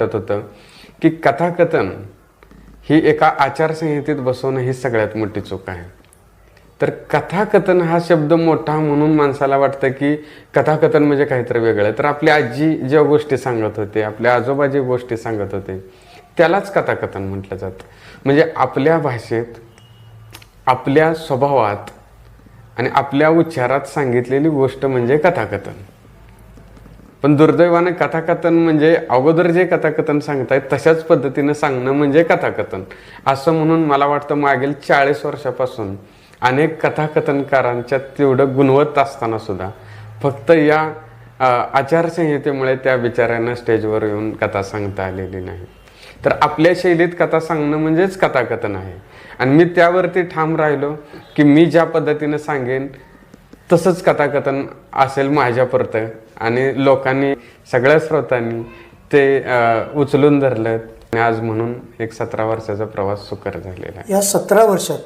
वाटत होतं की कथाकथन ही एका आचारसंहितेत बसवणं ही सगळ्यात मोठी चूक आहे. तर कथाकथन हा शब्द मोठा म्हणून माणसाला वाटतं की कथाकथन म्हणजे काहीतरी वेगळं आहे. तर आपली आजी ज्या गोष्टी सांगत होते आपल्या आजोबा जे गोष्टी सांगत होते त्यालाच कथाकथन म्हटलं जातं. म्हणजे आपल्या भाषेत आपल्या स्वभावात आणि आपल्या उच्चारात सांगितलेली गोष्ट म्हणजे कथाकथन. पण दुर्दैवाने कथाकथन म्हणजे अगोदर जे कथाकथन सांगतायत तशाच पद्धतीनं सांगणं म्हणजे कथाकथन. असं म्हणून मला वाटतं मागील चाळीस वर्षापासून अनेक कथाकथनकारांच्या तेवढं गुणवत्त असताना सुद्धा फक्त या आचारसंहितेमुळे त्या बिचाऱ्यांना स्टेजवर येऊन कथा सांगता आलेली नाही. तर आपल्या शैलीत कथा सांगणं म्हणजेच कथाकथन आहे. आणि मी त्यावरती ठाम राहिलो की मी ज्या पद्धतीनं सांगेन तसंच कथाकथन असेल माझ्यापुरतं आणि लोकांनी सगळ्या स्रोतांनी ते अ, उचलून धरलं आणि आज म्हणून एक सतरा वर्षाचा प्रवास सुकर झालेला आहे. या सतरा वर्षात